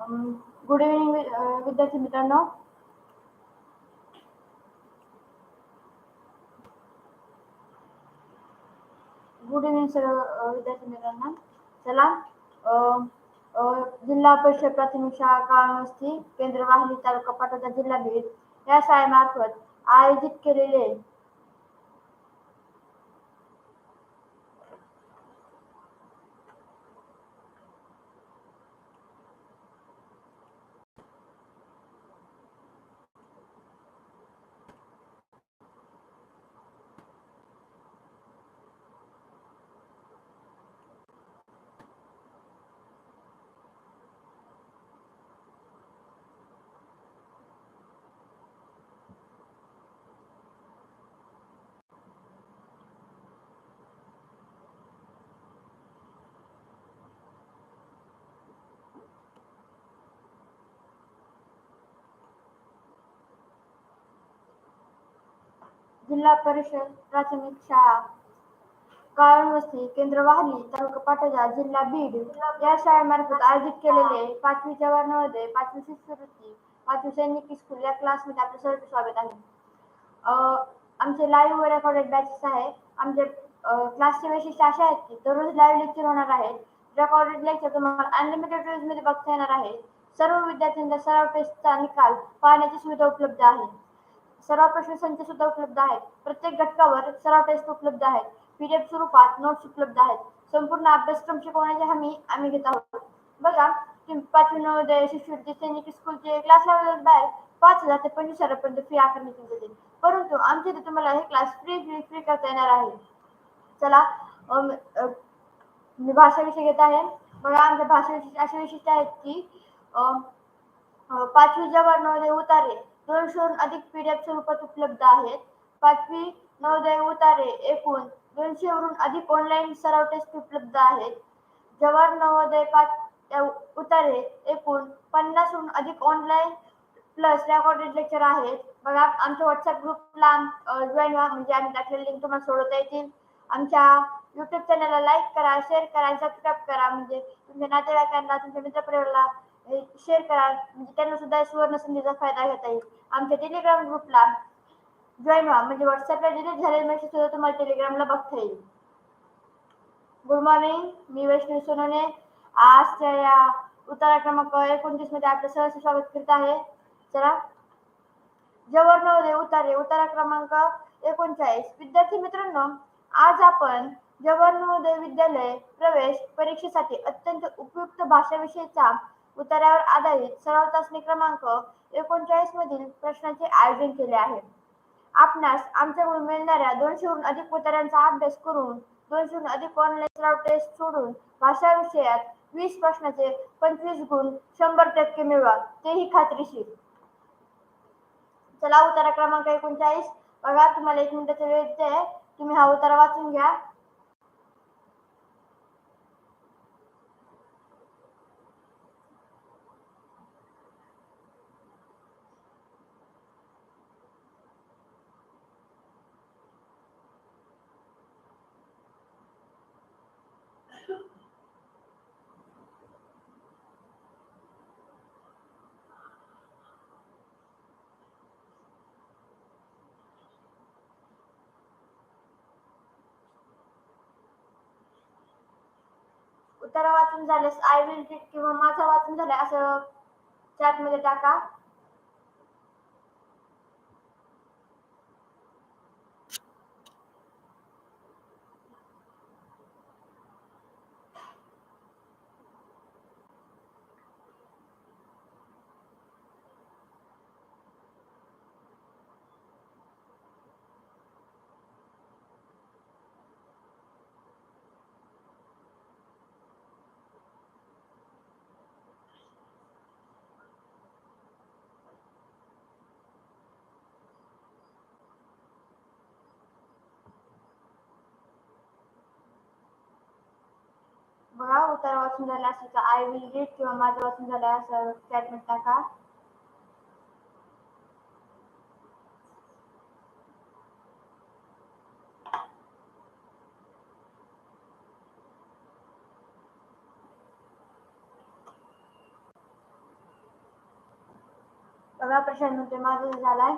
Good evening विद्यार्थी मित्रांनो. Good evening सर्व विद्यार्थी मित्रांना. चला जिल्हा परिषद प्राथमिक शाळा काळमस्ती केंद्र वाहिनी तालुका पाटोदा जिल्हा बीड या शाळेमार्फत आयोजित केलेले जिल्हा परिषद प्राथमिक शाळा. काळवस्ती केंद्र वाहली तालुका पाटोदा जिल्हा बीड या शाळेमार्फत आयोजित केलेले पाचवी वर्णामध्ये पाचवी शिष्यवृत्ती पाचवी सैनिक स्कूल या क्लासमध्ये आपलं सर्व स्वागत आहे. आमचे लाईव्ह रेकॉर्डेड बॅचेस आहे आमचे क्लासचे वैशिष्ट्य असे आहेत की दररोज लाईव्ह लेक्चर होणार आहेत. रेकॉर्डेड लेक्चर तुम्हाला अनलिमिटेडमध्ये बघता येणार आहे सर्व विद्यार्थ्यांचा सराव टेस्टचा निकाल पाहण्याची सुविधा उपलब्ध आहे. सराव प्रश्न संच सुद्धा उपलब्ध आहेत. प्रत्येक घटकावर सराव टेस्ट उपलब्ध आहेत. पीडीएफ स्वरूपात नोट्स उपलब्ध आहेत. संपूर्ण अभ्यासक्रम शिकवण्याची हमी आम्ही घेत आहोत. बघा पाचवी नवोदय शिष्यवृत्ती सैनिक स्कूलचे क्लास बाहेर पाच हजार ते पंचवीस हजारपर्यंत फी आकारण्यात येते परंतु आमच्या इथे तुम्हाला हे क्लास फ्री फ्री फ्री करता येणार आहे. चला मी भाषा विषय घेत आहे. बघा आमच्या भाषा विषय असे विशिष्ट आहेत की पाचवी जवळ नवोदय उतारे. दोनशेहून अधिक पीडीएफ स्वरूपात उपलब्ध आहेत. पाचवी नवोदय उतारे एकूण दोनशेवरून अधिक ऑनलाईन सराव टेस्ट उपलब्ध आहेत. जवाहर नवोदय पाच उतारे एकूण पन्नासहून अधिक ऑनलाईन प्लस रेकॉर्डेड लेक्चर आहेत. बघा आमच्या व्हॉट्सअप ग्रुपला जॉईन व्हा म्हणजे आम्ही टाकलेली लिंक तुम्हाला सोडवता येतील. आमच्या युट्यूब चॅनलला लाईक करा शेअर करा सबस्क्राईब करा. म्हणजे तुमच्या नातेवाईकांना तुमच्या मित्रपरिवाराला शेअर करा. म्हणजे त्यांना सुद्धा सुवर्ण संधीचा फायदा घेता येईल. आमच्या टेलिग्राम ग्रुपला जॉईन व्हा. म्हणजे व्हॉट्सअपला डिलीट झालेले मेसेज सुद्धा तुम्हाला टेलिग्रामला बघता येईल. गुड मॉर्निंग मी वैष्णवी सोनोने आजच्या या उतारा क्रमांक एकोणतीसमध्ये आपलं सहर्ष स्वागत करीत आहे. चला. जवाहर नवरे उतारे. उतारा क्रमांक एकोणचाळीस. विद्यार्थी मित्रांनो आज आपण जवाहर नवोदय विद्यालय प्रवेश परीक्षेसाठी अत्यंत उपयुक्त भाषाविषयीचा उतारावर आधारित सराव चाचणी क्रमांक एकोणचाळीस मधील प्रश्नाचे आयोजन केले आहे. आपणास आमच्याकडून मिळणाऱ्या दोनशेहून अधिक उतारांचा अभ्यास करून दोनशेहून अधिक ऑनलाईन सराव टेस्ट सोडून भाषा विषयात वीस प्रश्नाचे पंचवीस गुण शंभर टक्के मिळवा. तेही खात्रीशीर. चला उतारा क्रमांक एकोणचाळीस. बघा तुम्हाला एक मिनिटाचा वेळ देते तुम्ही हा उतारा वाचून घ्या. उतारा वाचून झाल्यास आय विल रीड किंवा माझा वाचून झाला असं चॅटमध्ये टाका बघा उतारा वाचून झाला असायचा. आय विल रीड किंवा माझं वाचून झालं असं त्यात म्हणता टाका बघा प्रश्नामध्ये माझा झालाय.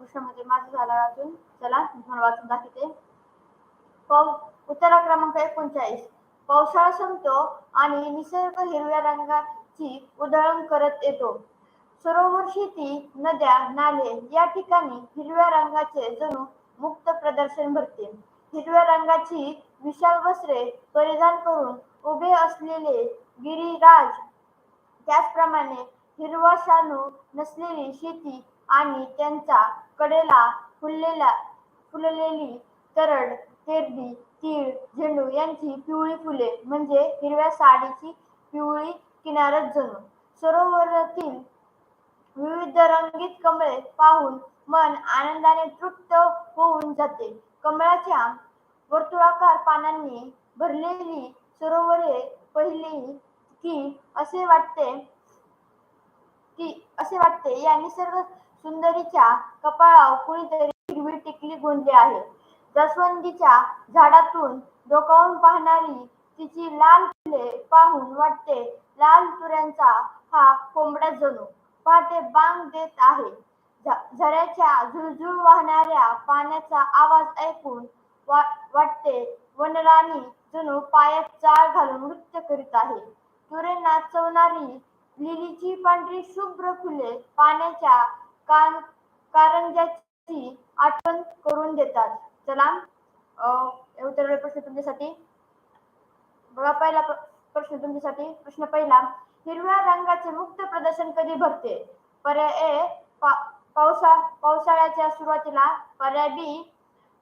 प्रश्नामध्ये माझं झाला वाचून चला मी तुम्हाला वाचून दाखवते. उत्तरा क्रमांक एकोणचाळीस. पावसाळा संपतो आणि निसर्ग हिरव्या रंगाची उधळण करत येतो. सरोवर शेती नद्या नाले या ठिकाणी हिरव्या रंगाचे जणू मुक्त प्रदर्शन भरते. हिरव्या रंगाची विशाल वस्त्रे परिधान करून उभे असलेले गिरिराज त्याचप्रमाणे हिरवा शानू नसलेली शेती आणि त्यांचा कडेला फुललेला फुललेली तरड तेरडी तीळ झेंडू यांची पिवळी फुले म्हणजे हिरव्या साडीची पिवळी किनारच जणू. सरोवरातील विविध रंगीत कमळे पाहून मन आनंदाने तृप्त होऊन जाते. कमळाच्या वर्तुळाकार पानांनी भरलेली सरोवरे पहिली की असे वाटते की असे वाटते या निसर्ग सुंदरीच्या कपाळावर कुणीतरी हिरवी टिकली गोंदली आहे. जास्वंदीच्या झाडातून डोकावून पाहणारी तिची लाल फुले पाहून वाटते लाल तुऱ्यांचा हा कोंबडा जणू पहाटे बांग देत आहे. झऱ्याच्या झुळझुळ वाहणाऱ्या पाण्याचा आवाज ऐकून वा वाटते वनराणी जणू पायात चाळ घालून नृत्य करीत आहे. तुरे नाचवणारी लिलीची पांढरी शुभ्र फुले पाण्याच्या कान कारंजाची आठवण करून देतात. चला. उत्तर प्रश्न तुमच्यासाठी. बघा पहिला प्रश्न तुमच्यासाठी. प्रश्न पहिला हिरव्या रंगाचे मुक्त प्रदर्शन कधी भरते? पर्याय ए पावसा पावसाळ्याच्या सुरुवातीला. पर्याय बी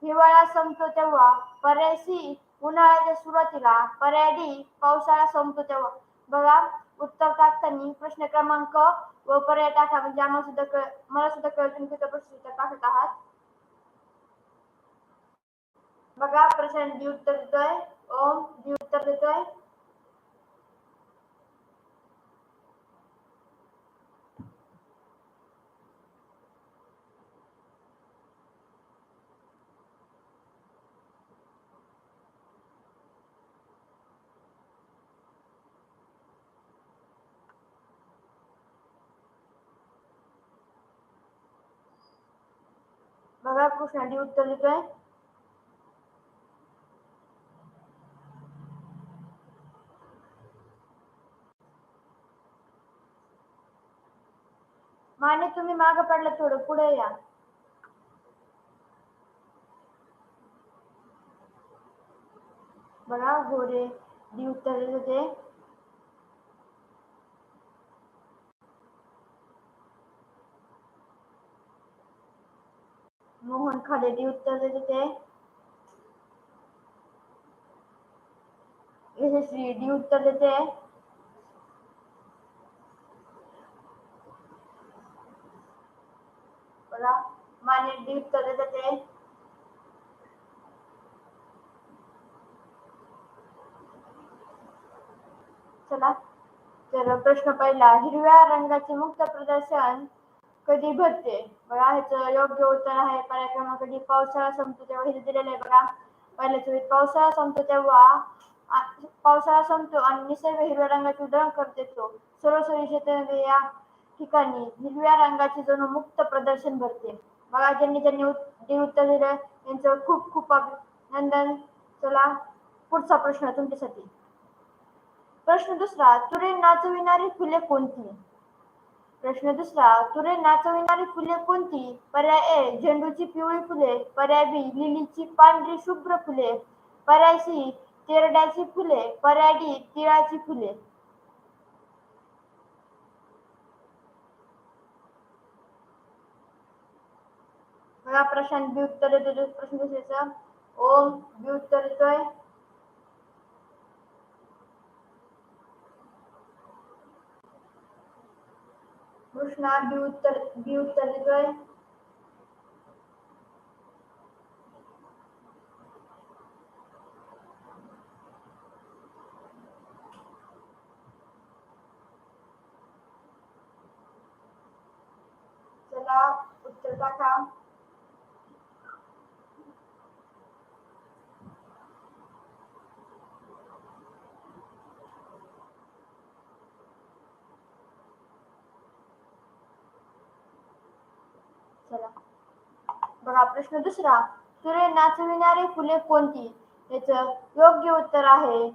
हिवाळा संपतो तेव्हा. पर्याय सी उन्हाळ्याच्या सुरुवातीला. पर्याय डी पावसाळा संपतो तेव्हा. बघा उत्तर टाकताना प्रश्न क्रमांक व पर्याय टाका. म्हणजे आम्हाला सुद्धा कळ मला सुद्धा कळत. तुम्ही प्रश्न उत्तर टाकत आहात. बघा प्रश्न डी उत्तर देतोय ओम डी उत्तर देतोय बघा कृष्णा डी उत्तर देतोय माने तुम्ही माग पडला थोडं पुढे या. बघा हो गोरे डी उत्तर देत होते मोहन खाडेडी उत्तर देत होते यशस्वी डी उत्तर देते बघा माने डी चला तर प्रश्न पहिला. हिरव्या रंगाचे मुक्त प्रदर्शन कधी भरते? बघा ह्याचं योग्य उत्तर आहे. पर्याय क्रमांक डी पावसाळा संपतो तेव्हा हे दिलेलं आहे बघा. पहिल्या चोवीस पावसाळा संपतो तेव्हा पावसाळा संपतो आणि निसर्ग हिरव्या रंगाचे उधळण करते तो. सरोसरी शेतामध्ये या ठिकाणी हिरव्या रंगाचे जणू मुक्त प्रदर्शन भरते. बघा ज्यांनी त्यांनी जे उत्तर दिलं त्यांचं खूप खूप अभिनंदन. चला पुढचा प्रश्न तुमच्यासाठी. प्रश्न दुसरा तुरे नाचविणारी फुले कोणती? प्रश्न दुसरा तुरे नाचविणारी फुले कोणती? पर्याय ए झेंडूची पिवळी फुले. पर्याय बी लिलीची पांढरी शुभ्र फुले. पर्याय सी तेरड्याची फुले. पर्याय डी तिळाची फुले. हा प्रशांत बी उत्तर देतो प्रश्न दुसऱ्याचा ओम बी उत्तर येतोय कृष्णा बी उत्तर बी उत्तर देतोय चला उत्तर टाका बघा प्रश्न दुसरा. तुरे नाचविणारी फुले कोणती? याचं योग्य उत्तर आहे.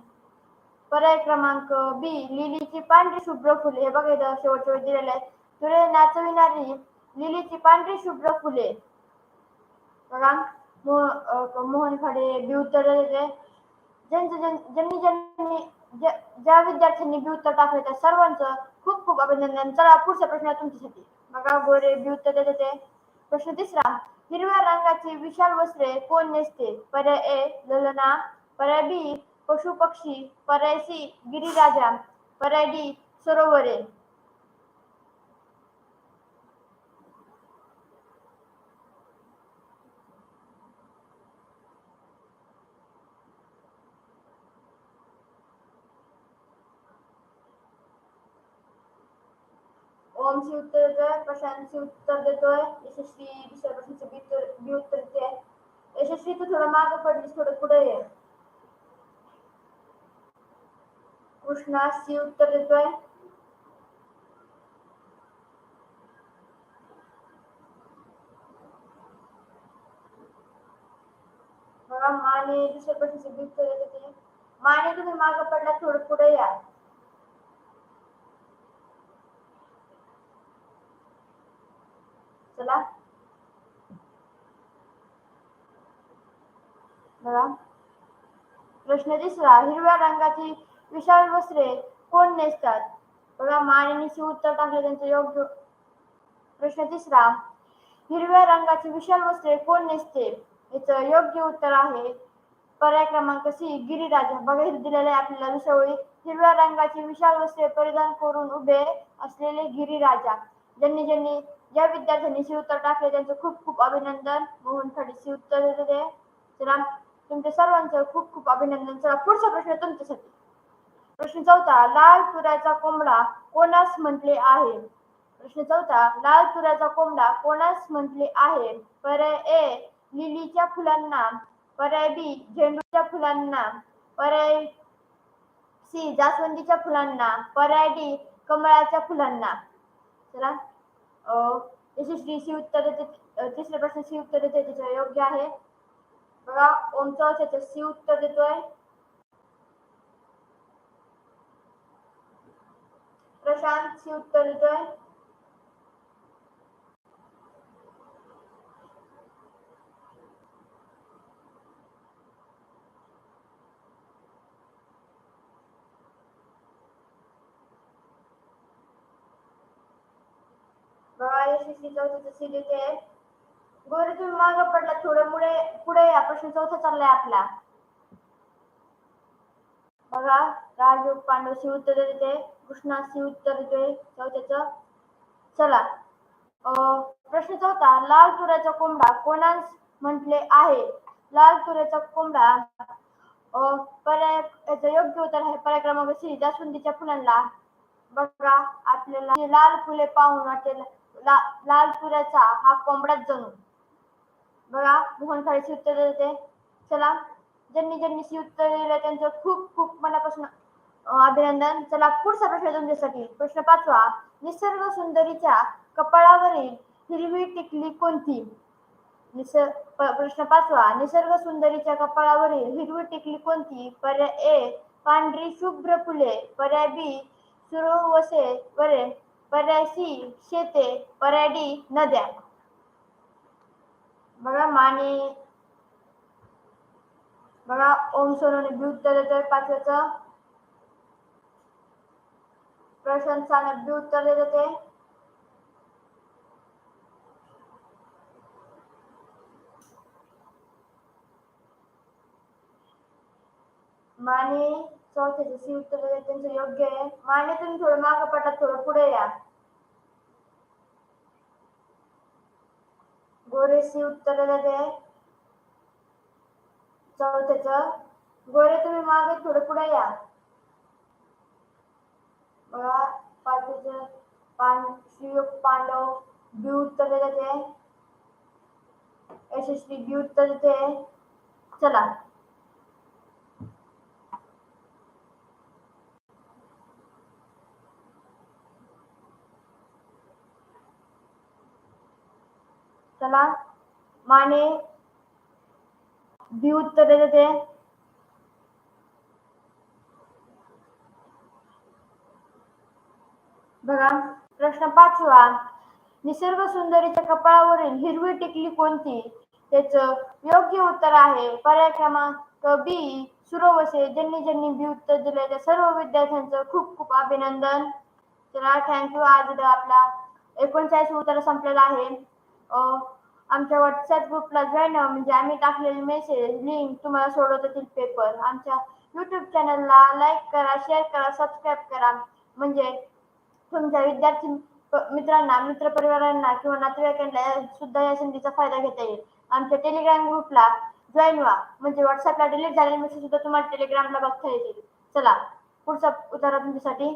पर्याय क्रमांक बी लिलीची पांढरी शुभ्र फुले. हे बघा इथं शेवटच्या दिलेले दिलेलं आहे. तुरे नाचविणारी लिलीची पांढरी शुभ्र फुले. बघा मोहन खाडे बी उत्तर देते. ज्यांनी ज्यांनी ज्या विद्यार्थ्यांनी बी उत्तर टाकले त्या सर्वांचं खूप खूप अभिनंदन. चला पुढचा प्रश्न तुमच्यासाठी. बघा गोरे बी उत्तर देते प्रश्न तिसरा. हिरव्या रंगाची विशाल वस्त्रे कोण नेसते? पर्याय ए ललना पर्याय बी पशु पक्षी पर्याय सी गिरीराजा पर्याय डी सरोवरे. ओम सी उत्तर देतोय प्रशांत सी उत्तर देतोय यशस्वी दुसऱ्या प्रश्नाचं बी उत्तर बी उत्तर देते यशस्वी तू थोडं मागं पडलीस थोडं पुढे ये कृष्णा सी उत्तर देतोय बघा माने दुसऱ्या प्रश्नाचं बी उत्तर देते माने तुम्ही मागं पडला थोडं पुढे या चला. बघा. प्रश्न तिसरा हिरव्या रंगाची विशाल वस्त्रे कोण नेसतात? बघा मानेनी उत्तर टाकले त्यांचं योग्य. प्रश्न तिसरा हिरव्या रंगाची विशाल वस्त्रे कोण नेसते? याचं योग्य उत्तर आहे. पर्याय क्रमांक सी गिरीराजा. बघा दिलेले आपल्याला दुसऱ्या हिरव्या रंगाची विशाल वस्त्रे परिधान करून उभे असलेले गिरीराजा. ज्यांनी ज्यांनी ज्या विद्यार्थ्यांनी सी उत्तर टाकले. त्यांचं खूप खूप अभिनंदन. मोहन खडे सी उत्तर देते चला तुमच्या सर्वांचं खूप खूप अभिनंदन. चला पुढचा प्रश्न तुमच्यासाठी. प्रश्न चौथा लाल तुऱ्याचा कोंबडा कोणास म्हटले आहे? प्रश्न चौथा लाल तुऱ्याचा कोंबडा कोणास म्हटले आहे? पर्याय ए लिलीच्या फुलांना. पर्याय बी झेंडूच्या फुलांना. पर्याय सी जास्वंदीच्या फुलांना. पर्याय डी कमळाच्या फुलांना. चला. यशस्वी सी उत्तर देते तिसरे प्रश्न सी उत्तर देते त्याच्या योग्य आहे. बघा ओमचा त्याचं सी उत्तर देतोय. प्रशांत सी उत्तर देतोय. बघा यशस्वी चौथ्याचं सी गोरे तुम्ही मागं पडला थोडं पुढे पुढे या प्रश्न चौथा चाललाय आपला. बघा राजयोग पांडव सी उत्तर देते कृष्णा सी उत्तर देते चौथ्याच. चला. अं, प्रश्न चौथा लाल तुऱ्याचा कोंबडा कोणास म्हटले आहे? लाल तुऱ्याचा कोंबडा अं, पर्याय याचं योग्य उत्तर आहे पर्याय क्रमांक सी जास्वंदीच्या फुलांना. बघा आपल्याला लाल फुले पाहून वाटेल. ला, लाल तुऱ्याचा हा कोंबडाच जणू. बघा मोहन खाडेची उत्तर देते चला ज्यांनी ज्यांनी सी उत्तर दिलं त्यांचं खूप खूप मनापासून अभिनंदन. चला पुढचा प्रश्न तुमच्यासाठी. प्रश्न पाचवा निसर्ग सुंदरीच्या कपाळावरील हिरवी टिकली कोणती? निसर्ग प्रश्न पाचवा निसर्ग सुंदरीच्या कपाळावरील हिरवी टिकली कोणती? पर्याय ए पांढरी शुभ्र फुले. पर्याय बी सुरवसे वरे. पर्याय शेते पराडी नद्या. बघा माने. बघा ओम सोनोने उत्तर देतोय पाचव्याचं. प्रशंसाने उत्तर माने चौथ्याचं सी उत्तर देते त्यांचं योग्य आहे. माने तुम्ही थोडं मागं पटात थोडं पुढे या. गोरे सी उत्तर देते चौथ्याच गोरे तुम्ही मागे थोडं पुढे या. बघा पाचवीच पान श्रीयोग पांडव बी उत्तर देते यशस्वी बी उत्तर देते चला. चला. माने बी उत्तर देते बघा प्रश्न पाचवा. निसर्ग सुंदरीच्या कपाळावरील हिरवी टिकली कोणती? त्याच योग्य उत्तर आहे. पर्याय क्रमांक बी सुरवसे. ज्यांनी ज्यांनी बी उत्तर दिले त्या सर्व विद्यार्थ्यांचं खूप खूप अभिनंदन. चला थँक्यू आज आपला एकोणचाळीस उत्तर संपलेला आहे. अं, आमच्या व्हॉट्सअप ग्रुपला जॉईन म्हणजे आम्ही टाकलेले मेसेज लिंक तुम्हाला सोडवत येतील पेपर आमच्या युट्यूब चॅनलला लाईक करा शेअर करा सबस्क्राईब करा. म्हणजे तुमच्या विद्यार्थी मित्रांना मित्रपरिवारांना किंवा नातेवाईकांना सुद्धा या संधीचा फायदा घेता येईल. आमच्या टेलिग्राम ग्रुपला जॉईन व्हा. म्हणजे व्हॉट्सअपला डिलीट झालेले मेसेज सुद्धा तुम्हाला टेलिग्रामला बघता येतील. चला पुढचा उतारा तुमच्यासाठी.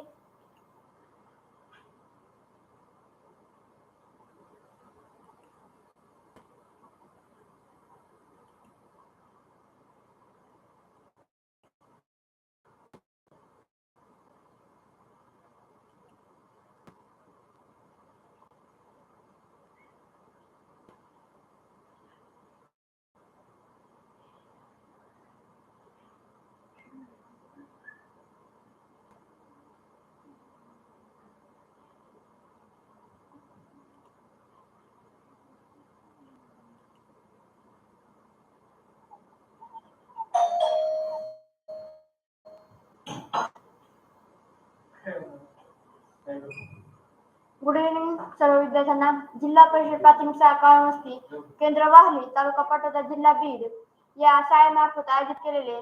गुड इव्हनिंग सर्व विद्यार्थ्यांना. जिल्हा परिषद प्राथमिक शाळा काळमस्ती केंद्र वाहली तालुका पाटोदा जिल्हा बीड. या शाळेमार्फत आयोजित केलेले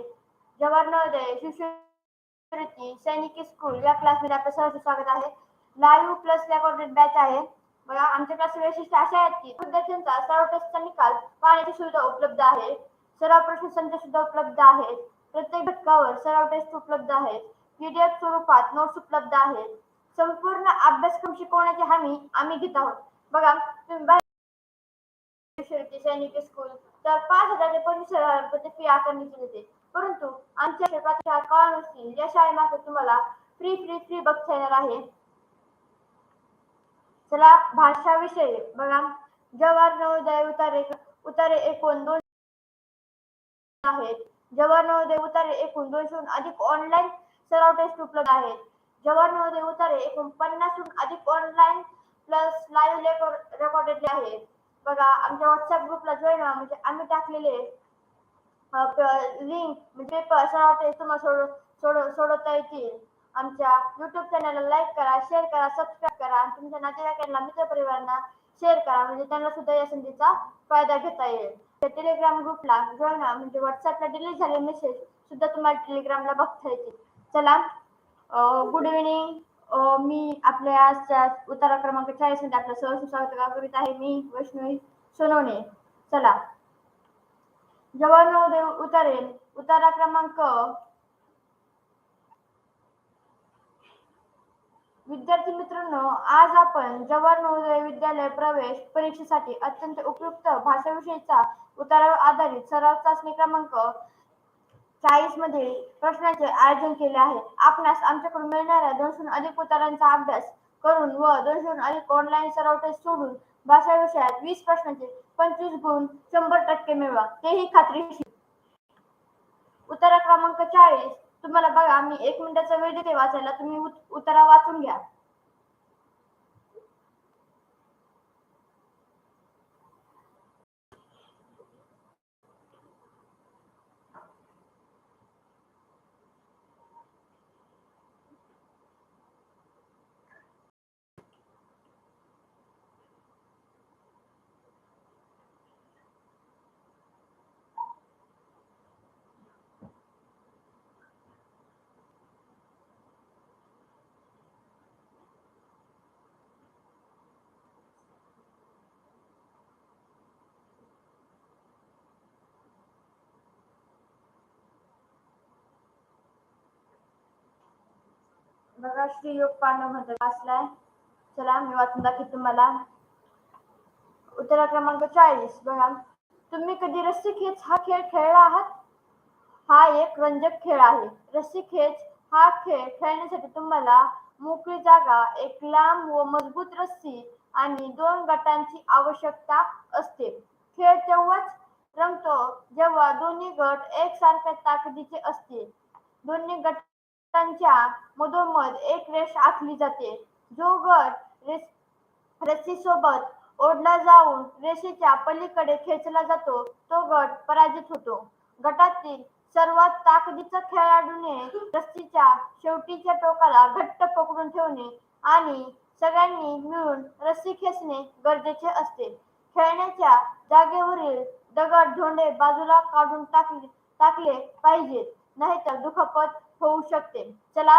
जवाहर नवोदय शिष्यवृत्ती सैनिकी स्कूल या क्लासमध्ये आपलं सहर्ष स्वागत आहे. लाईव्ह प्लस रेकॉर्डेड बॅच आहे. बघा आमच्या क्लास वैशिष्ट्य असे आहेत की विद्यार्थ्यांचा सर्व टेस्टचा निकाल पाहण्याची सुविधा उपलब्ध आहे. सर्व प्रश्न संच सुद्धा उपलब्ध आहेत. प्रत्येक घटकावर सराव टेस्ट उपलब्ध आहेत. पीडीएफ स्वरूपात नोट्स उपलब्ध आहेत. संपूर्ण अभ्यासक्रम शिकवण्याची हमी आम्ही घेत आहोत. बघा तुम्ही सैनिक स्कूल तर पाच हजार ते पंचवीस हजार रुपये फी आकारण्यात येते परंतु आमच्या क्षेत्राच्या कॉल नसतील या शाळेमार्फत तुम्हाला फ्री फ्री फ्री बघता येणार आहे. चला भाषा विषय बघा. जवाहर नवोदय उतारे उतारे एकूण दोन आहेत. जवाहर नवोदय उतारे एकूण दोनशेहून अधिक ऑनलाईन सराव टेस्ट उपलब्ध आहेत. जवाहर नवोदय उतारे एकूण पन्नासहून अधिक ऑनलाईन प्लस लाईव्ह रेकॉर्डेड आहेत. बघा आमच्या व्हॉट्सअप ग्रुपला जॉईन व्हा. म्हणजे आम्ही टाकलेले लिंक म्हणजे पेपर सराव टेस्ट तुम्हाला सोड सोड सोडवता येतील. आमच्या युट्यूब चॅनलला लाईक करा शेअर करा सबस्क्राईब करा. आणि तुमच्या नातेवाईकांना मित्रपरिवारांना शेअर करा. म्हणजे त्यांना सुद्धा या संधीचा फायदा घेता येईल. त्या टेलिग्राम ग्रुपला जॉईन व्हा. म्हणजे व्हॉट्सअपला डिलीट झाले मेसेज सुद्धा तुम्हाला टेलिग्रामला बघता येतील. चला गुड इव्हिनिंग मी आपल्या आजच्या उतारा क्रमांक चाळीसमध्ये आपलं सहज स्वागत करीत आहे मी वैष्णवी सोनवणे. चला. जवाहर नवोदय उतारेल उतारा क्रमांक विद्यार्थी मित्रांनो आज आपण जवाहर नवोदय विद्यालय प्रवेश परीक्षेसाठी अत्यंत उपयुक्त भाषाविषयीचा विषयीचा उतारावर आधारित सराव चाचणी क्रमांक चाळीसमध्ये प्रश्नाचे आयोजन केले आहे. आपणास आमच्याकडून मिळणाऱ्या दोनशे अधिक उतारांचा अभ्यास करून व दोनशे अधिक ऑनलाईन सराव टेस्ट सोडून भाषा विषयात वीस प्रश्नांचे पंचवीस गुण शंभर टक्के मिळवा. तेही खात्रीशीर उतारा क्रमांक चाळीस. तुम्हाला बघा मी एक मिनिटाचा वेळ देते वाचायला तुम्ही उत- उतारा वाचून घ्या. बघा श्रीयोग पांडवमध्ये वाचलाय. चला मी वाचून दाखवते तुम्हाला. उत्तरा क्रमांक चाळीस बघा. तुम्ही कधी रस्सी खेच हा खेळ खेळला आहात? हा एक रंजक खेळ आहे. रस्सी खेच हा खेळ खेळण्यासाठी तुम्हाला मोकळी जागा एक लांब व मजबूत रस्सी आणि दोन गटांची आवश्यकता असते. खेळ तेव्हाच रंगतो जेव्हा दोन्ही गट एकसारख्या ताकदीचे असतील दोन्ही गट त्यांच्या मधोमध एक रेष आखली जाते. जो गट रेस रस्सीसोबत ओढला जाऊन रेषेच्या पलीकडे खेचला जातो तो गट पराजित होतो. गटातील सर्वात ताकदीच्या खेळाडूने रस्सीच्या शेवटीच्या टोकाला घट्ट पकडून ठेवणे आणि सगळ्यांनी मिळून रस्सी खेचणे गरजेचे असते. खेळण्याच्या जागेवरील दगड धोंडे बाजूला काढून टाकले टाकले पाहिजेत नाहीतर दुखापत होऊ शकते. चला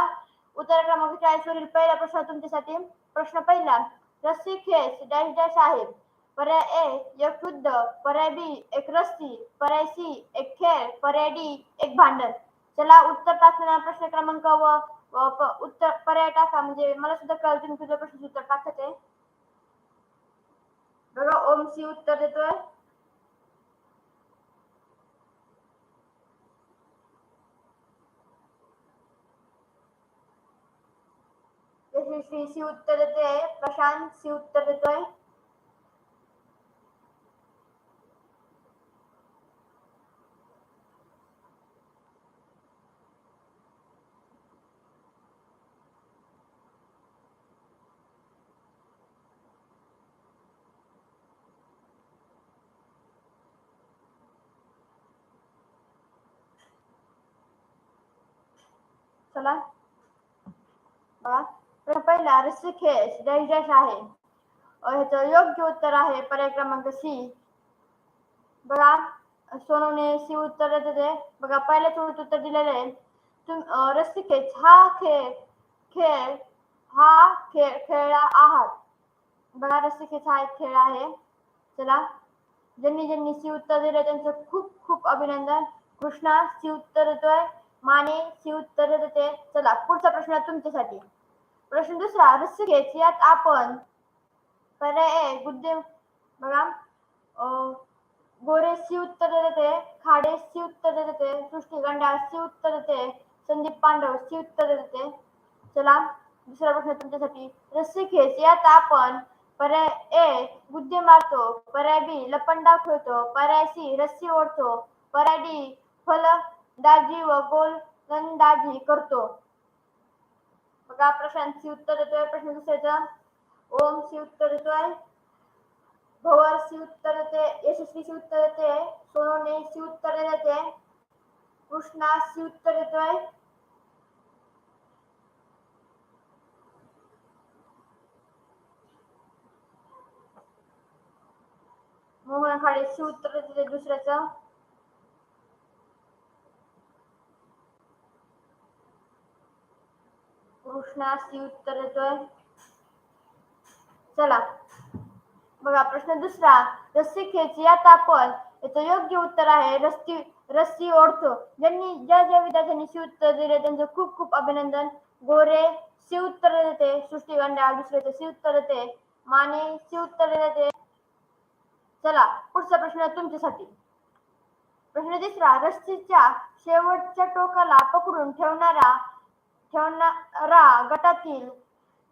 उत्तर क्रमांक चाळीस वरील पहिला प्रश्न तुमच्यासाठी. प्रश्न पहिला रस्सी खेच डॅश डॅश आहे पर्याय ए एक युद्ध पर्याय बी एक रस्सी पर्याय सी एक खेळ पर्याय डी एक भांडण. चला उत्तर टाकताना प्रश्न क्रमांक व उत्तर पर्याय टाका. म्हणजे मला सुद्धा कळतं तुम्ही तुझ्या प्रश्नाचं उत्तर टाकत बघा ओम सी उत्तर देतोय. यशस्वी सी उत्तर देते प्रशांत सी उत्तर देतोय. चला. बघा. पहिला ऋषिकेश डॅश डॅश आहे ह्याचं योग्य उत्तर आहे पर्याय क्रमांक सी. बघा सोनूने सी उत्तर देते बघा पहिल्याच उत्तर दिलेलं आहे. तुम ऋषिकेश हा खेळ खेळ हा खेळ खेळला आहात. बघा ऋषिकेश हा एक खेळ आहे. चला. ज्यांनी ज्यांनी सी उत्तर दिलं त्यांचं खूप खूप अभिनंदन. कृष्णा सी उत्तर देतोय. माने सी उत्तर देते चला पुढचा प्रश्न तुमच्यासाठी. प्रश्न दुसरा ऋषिकेश यात आपण पर्याय ए गुड्डे बघा गोरे सी उत्तर देते खाडे सी उत्तर देते सृष्टी सी उत्तर देते संदीप पांडव सी उत्तर देते चला दुसरा प्रश्न तुमच्यासाठी ऋषिकेश यात आपण पर्याय ए गुद्दे मारतो पर्याय बी लपंडाव खेळतो पर्याय सी रस्सी ओढतो पर्याय डी फलंदाजी व गोलंदाजी करतो बघा प्रशांतची उत्तर देतोय. प्रश्न दुसऱ्याचा. ओम सी उत्तर देतोय. भवर सी उत्तर देते. यशस्वी सी उत्तर देते. सोनोने सी उत्तर देते. कृष्णा सी उत्तर देतोय. मोहन खाडे सी उत्तर देते दुसऱ्याचं. कृष्णा सी उत्तर देतोय चला. बघा प्रश्न दुसरा. रस्सी खेच यात आपण याचं योग्य उत्तर आहे. रस्ती रस्सी ओढतो. ज्यांनी ज्या ज्या विद्यार्थ्यांनी शी उत्तर दिले त्यांचं खूप खूप अभिनंदन. गोरे शी उत्तर देते. सृष्टी गंडा दुसऱ्याचे शी उत्तर देते. माने शी उत्तर देते. चला पुढचा प्रश्न तुमच्यासाठी. प्रश्न तिसरा. रस्सीच्या शेवटच्या टोकाला पकडून ठेवणारा ठेवणारा गटातील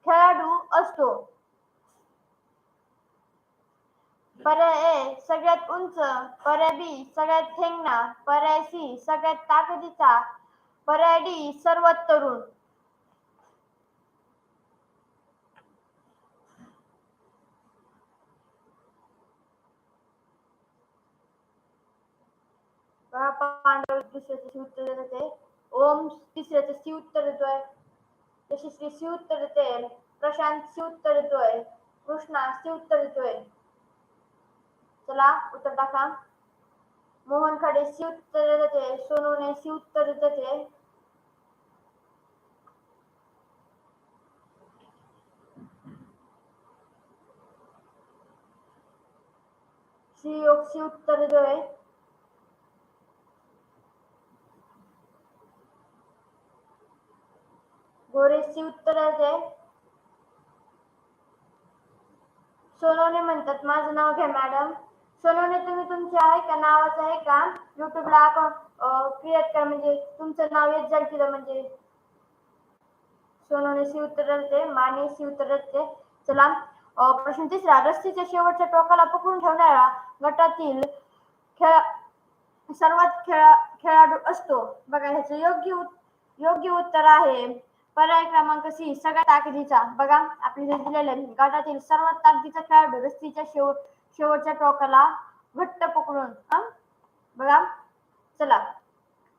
खेळाडू असतो. पर्याय ए सगळ्यात उंच पर्याय बी सगळ्यात ठेंगणा पर्याय सी सगळ्यात ताकदीचा पर्याय डी सर्वात तरुण. पांडव दुसऱ्याचे उत्तर देत होते ओम तिसऱ्याचं सी उत्तर देतोय. यशस्वी सी उत्तर देते. प्रशांत सी उत्तर देतोय. कृष्णा सी उत्तर देतोय. चला उत्तर टाका मोहन खाडे सी उत्तर देते. सोनूने सी उत्तर देते. सी योग सी उत्तर देतोय. गोरे उत्तर दे सोनवणे म्हणतात माझं नाव घ्या मॅडम. सोनवणे तुम्ही तुमचे आहे का? नावाचं आहे का? युट्यूबला अकाउंट क्रिएट करा. म्हणजे तुमचं नाव येत जाईल तिथं म्हणजे. सोनवणे सी उत्तर देते माने सी उत्तर देते चला प्रश्न तिसरा. रस्सीच्या शेवटच्या टोकाला पकडून ठेवणारा गटातील खेळ सर्वात खेळा खेळाडू असतो. बघा ह्याचं योग्य योग्य उत्तर आहे. पर्याय क्रमांक सी सगळ्यात ताकदीचा. बघा आपली दिलेला गटातील सर्वात ताकदीचा खेळाडू रस्तीच्या शेवट शेवटच्या टोकाला घट्ट पकडून हा? बघा चला.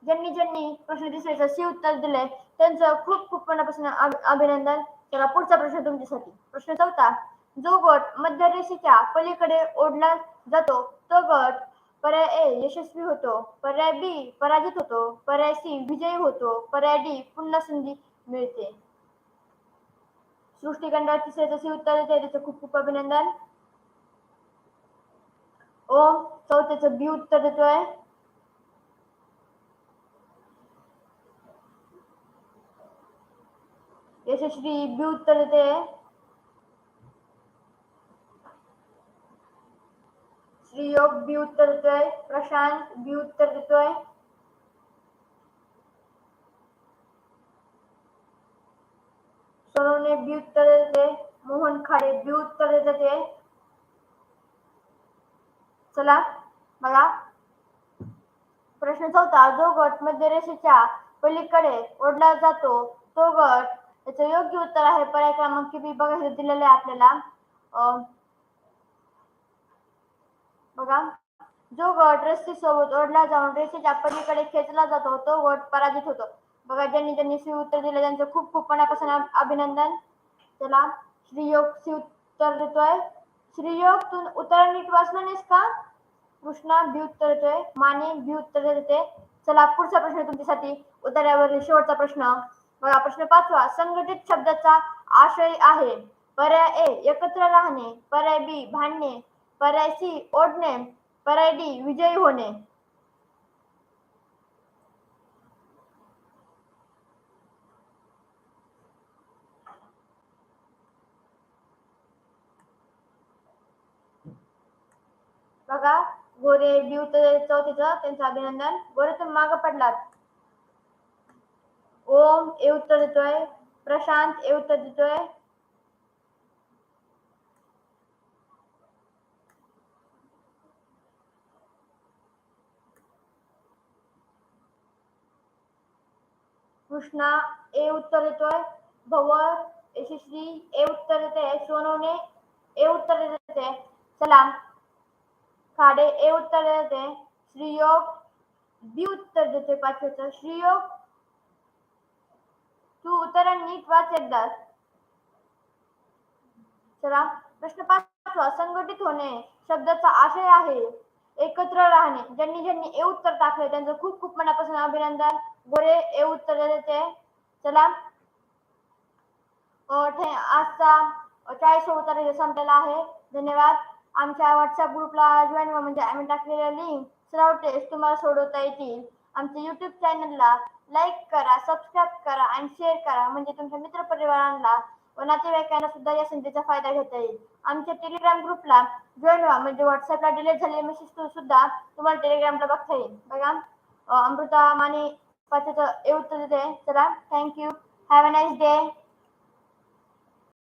ज्यांनी ज्यांनी प्रश्न दिसायचं सी उत्तर दिले त्यांचं खूप खूप मनापासून अभिनंदन. चला पुढचा प्रश्न तुमच्यासाठी. प्रश्न चौथा. जो गट मध्य रेषेच्या पलीकडे ओढला जातो तो गट पर्याय ए यशस्वी होतो. पर्याय बी पराजित होतो. पर्याय सी विजयी होतो. पर्याय डी पुन्हा संधी मिळते. सृष्टीखंड तिसऱ्याचं जसे उत्तर देते त्याचं खूप खूप अभिनंदन. ओम चौथ्याचं बी उत्तर देतोय. यशस्वी बी उत्तर देते. श्रीयोग बी उत्तर देतोय. प्रशांत बी उत्तर देतोय. सोनवणे मोहन खाडे बी देते चला बघा प्रश्न चौथा जो गट मध्य रेषेच्या पलीकडे ओढला जातो तो गट याचं योग्य उत्तर आहे. पर्याय क्रमांक बी बघा हे दिलेलं आहे आपल्याला. बघा. जो गट रस्सी सोबत ओढला जाऊन रेषेच्या पलीकडे खेचला जातो तो गट पराजित होतो. बघा ज्यांनी ज्यांनी सी उत्तर दिलं त्यांचं खूप खूप मनापासून अभिनंदन. चला श्रीयोग सी उत्तर देतोय. श्रीयोग तू उत्तर नीट वाचलं नाहीस का? कृष्णा बी उत्तर देतोय. माने बी उत्तर देते. चला पुढचा प्रश्न तुमच्यासाठी उत्तरावर शेवटचा प्रश्न. बघा प्रश्न पाचवा. संघटित शब्दाचा आशय आहे. पर्याय ए एकत्र राहणे. पर्याय बी भांडणे. पर्याय सी ओढणे. पर्याय डी विजयी होणे. बघा गोरे बी उत्तर चौथीचं त्यांचं अभिनंदन. गोरे तुम्ही माग पडलात. ओम ए उत्तर देतोय. प्रशांत ए उत्तर देतोय. कृष्णा ए उत्तर देतोय. भवर यशस्वी ए उत्तर देते सोनवणे ए उत्तर देते चला खाडे ए उत्तर देते श्रीयोग. बी उत्तर देते पाचव्याचं श्रीयोग. तू उत्तर नीट वाच एकदाच चला. प्रश्न पाचवा. संघटित होणे शब्दाचा आशय आहे. एकत्र राहणे. ज्यांनी ज्यांनी ए उत्तर टाकले त्यांचं खूप खूप मनापासून अभिनंदन. गोरे ए उत्तर देते. चला. अं, ठे- आजचा चाळीस उत्तर संपलेला आहे. धन्यवाद. आमच्या व्हॉट्सअप ग्रुपला जॉईन व्हा. म्हणजे आम्ही टाकलेल्या लिंक सर्व टेस्ट तुम्हाला सोडवता येतील. आमच्या यूट्यूब चॅनलला लाईक करा सबस्क्राईब करा आणि शेअर करा. म्हणजे तुमच्या मित्रपरिवारांना व नातेवाईकांना सुद्धा या संधीचा फायदा घेता येईल. आमच्या टेलिग्राम ग्रुपला जॉईन व्हा. म्हणजे व्हॉट्सअपला डिलीट झालेले मेसेज सुद्धा तुम्हाला टेलिग्रामला बघता येईल. बघा. अमृता माने पाच एवढं देते. चला thank you have a nice day